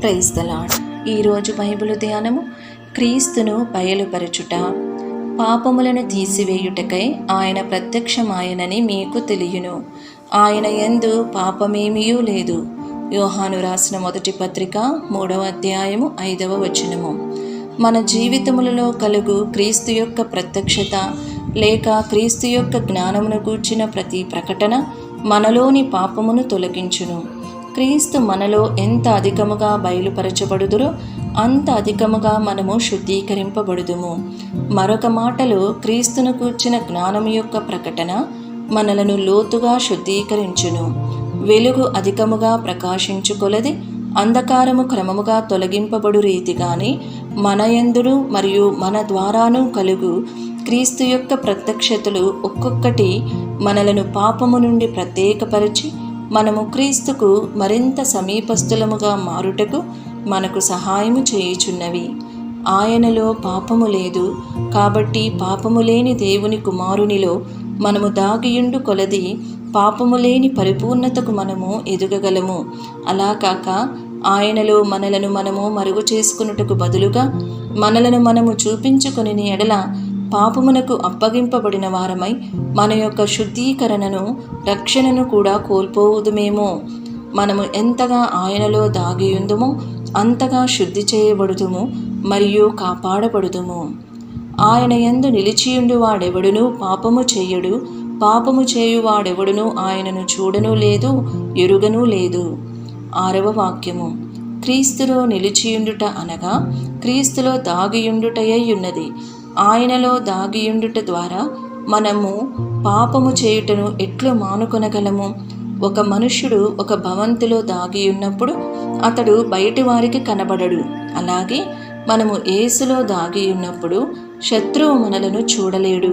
Praise the Lord ఈరోజు Bible ధ్యానము క్రీస్తును బయలుపరచుట. పాపములను తీసివేయుటకై ఆయన ప్రత్యక్షమాయనని మీకు తెలియను. ఆయన ఎందు పాపమేమీయూ లేదు. యోహాను రాసిన మొదటి పత్రిక మూడవ అధ్యాయము ఐదవ వచనము. మన జీవితములలో కలుగు క్రీస్తు యొక్క ప్రత్యక్షత లేక క్రీస్తు యొక్క జ్ఞానమును గూర్చిన ప్రతి ప్రకటన మనలోని పాపమును తొలగించును. క్రీస్తు మనలో ఎంత అధికముగా బయలుపరచబడుదురో అంత అధికముగా మనము శుద్ధీకరింపబడుదుము. మరొక మాటలో క్రీస్తును కూర్చిన జ్ఞానం యొక్క ప్రకటన మనలను లోతుగా శుద్ధీకరించును. వెలుగు అధికముగా ప్రకాశించుకొలది అంధకారము క్రమముగా తొలగింపబడు రీతిగాని మనయందుడు మరియు మన ద్వారాను కలుగు క్రీస్తు యొక్క ప్రత్యక్షతలు ఒక్కొక్కటి మనలను పాపము నుండి ప్రత్యేకపరిచి మనము క్రీస్తుకు మరింత సమీపస్థులముగా మారుటకు మనకు సహాయము చేయుచున్నవి. ఆయనలో పాపము లేదు. కాబట్టి పాపము లేని దేవుని కుమారునిలో మనము దాగియుండు కొలది పాపము లేని పరిపూర్ణతకు మనము ఎదుగగలము. అలా కాక ఆయనలో మనలను మనము మరుగు చేసుకున్నటకు బదులుగా మనలను మనము చూపించుకుని ఎడల పాపమునకు అప్పగింపబడిన వారమై మన యొక్క శుద్ధీకరణను రక్షణను కూడా కోల్పోవదుమేమో. మనము ఎంతగా ఆయనలో దాగియుందుమో అంతగా శుద్ధి చేయబడుదుము మరియు కాపాడబడుదుము. ఆయన ఎందు నిలిచియుండు వాడెవడును పాపము చేయడు పాపము చేయువాడెవడును ఆయనను చూడను లేదు ఎరుగను లేదు. ఆరవ వాక్యము. క్రీస్తులో నిలిచియుండుట అనగా క్రీస్తులో దాగియుండుటయ్యున్నది ఆయనలో దాగియుండుట ద్వారా మనము పాపము చేయుటను ఎట్లు మానుకొనగలము? ఒక మనుష్యుడు ఒక భవంతిలో దాగి ఉన్నప్పుడు అతడు బయటి వారికి కనబడడు. అలాగే మనము ఏసులో దాగి ఉన్నప్పుడు శత్రువు మనలను చూడలేడు.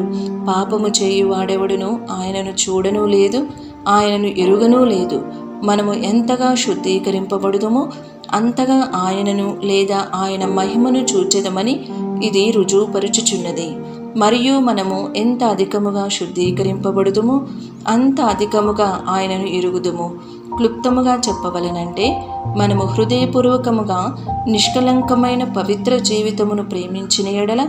పాపము చేయువాడెవడును ఆయనను చూడనూ లేదు ఆయనను ఎరుగనూ లేదు. మనము ఎంతగా శుద్ధీకరింపబడుదమో అంతగా ఆయనను లేదా ఆయన మహిమను చూచెదమని ఇది రుజువుపరుచుచున్నది. మరియు మనము ఎంత అధికముగా శుద్ధీకరింపబడుదుము అంత అధికముగా ఆయనను ఎరుగుదుము క్లుప్తముగా చెప్పవలనంటే మనము హృదయపూర్వకముగా నిష్కలంకమైన పవిత్ర జీవితమును ప్రేమించిన ఎడల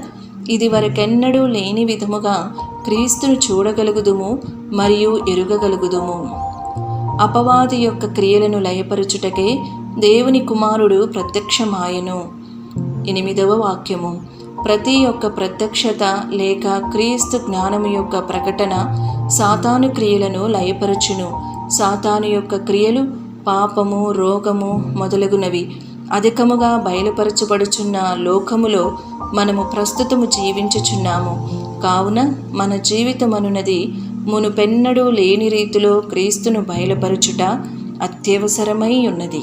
ఇది వరకెన్నడూ లేని విధముగా క్రీస్తును చూడగలుగుదుము మరియు ఎరుగగలుగుదుము. అపవాది యొక్క క్రియలను లయపరుచుటకే దేవుని కుమారుడు ప్రత్యక్షమాయను. ఎనిమిదవ వాక్యము. ప్రతి ఒక్క ప్రత్యక్షత లేక క్రీస్తు జ్ఞానము యొక్క ప్రకటన సాతాను క్రియలను లయపరచును. సాతాను యొక్క క్రియలు పాపము రోగము మొదలగునవి. అధికముగా బయలుపరచబడుచున్న లోకములో మనము ప్రస్తుతము జీవించుచున్నాము. కావున మన జీవితమనున్నది మునుపెన్నడూ లేని రీతిలో క్రీస్తును బయలుపరచుట అత్యవసరమై ఉన్నది.